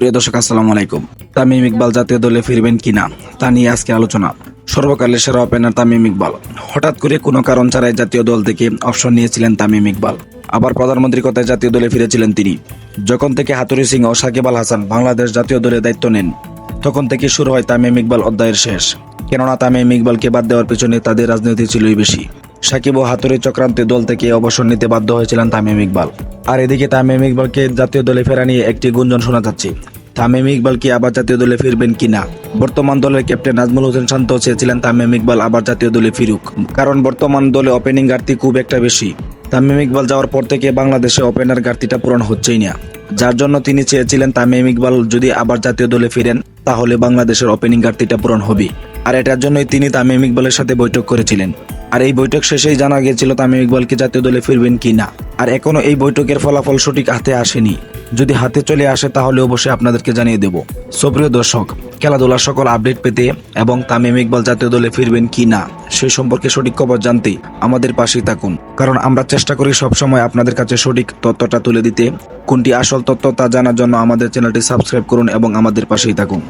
প্রিয় দর্শক, আসসালামু আলাইকুম। তামিম ইকবাল জাতীয় দলে ফিরবেন কিনা, তা নিয়ে আজকে আলোচনা। সর্বকালের সেরা ওপেনার তামিম ইকবাল। হঠাৎ করে কোনো কারণ ছাড়াই জাতীয় দল থেকে অপশন নিয়েছিলেন তামিম ইকবাল। আবার প্রধানমন্ত্রী কথায় জাতীয় দলে ফিরেছিলেন তিনি। যখন থেকে হাতুরি সিং ও সাকিব আল হাসান বাংলাদেশ জাতীয় দলে দায়িত্ব নেন, তখন থেকে শুরু হয় তামিম ইকবাল অধ্যায়ের শেষ। কেননা তামিম ইকবালকে বাদ দেওয়ার পেছনে তাদের রাজনীতি ছিলই বেশি। সাকিব ও হাতুরি চক্রান্তে দল থেকে অবসর নিতে বাধ্য হয়েছিলেন তামিম ইকবাল। আর এদিকে তামিম ইকবালকে জাতীয় দলে ফেরা নিয়ে একটি গুঞ্জন শোনা যাচ্ছে। তামিম ইকবাল কি আবার জাতীয় দলে ফিরবেন কিনা বর্তমান দলের ক্যাপ্টেন নাজমুল হোসেন শান্ত চেয়েছিলেন তামিম ইকবাল আবার জাতীয় দলে ফিরুক। কারণ বর্তমান দলে ওপেনিং ঘাটতি খুব একটা বেশি। তামিম ইকবাল যাওয়ার পর থেকে বাংলাদেশে ওপেনার ঘাটতিটা পূরণ হচ্ছেই না। যার জন্য তিনি চেয়েছিলেন তামিম ইকবাল যদি আবার জাতীয় দলে ফিরেন, তাহলে বাংলাদেশের ওপেনিং ঘাটতিটা পূরণ হবে আর এটার জন্যই তিনি তামিম ইকবালের সাথে বৈঠক করেছিলেন। আর এই বৈঠক শেষেই জানা গিয়েছিল তামিম ইকবালকে জাতীয় দলে ফিরবেন কি না। আর এখনও এই বৈঠকের ফলাফল সঠিক হাতে আসেনি। যদি হাতে চলে আসে তাহলে অবশ্যই আপনাদেরকে জানিয়ে দেব। সুপ্রিয় দর্শক, খেলাধুলার সকল আপডেট পেতে এবং তামিম ইকবাল জাতীয় দলে ফিরবেন কি না সেই সম্পর্কে সঠিক খবর জানতে আমাদের পাশেই থাকুন। কারণ আমরা চেষ্টা করি সবসময় আপনাদের কাছে সঠিক তথ্যটা তুলে দিতে। কোনটি আসল তথ্য তা জানার জন্য আমাদের চ্যানেলটি সাবস্ক্রাইব করুন এবং আমাদের পাশেই থাকুন।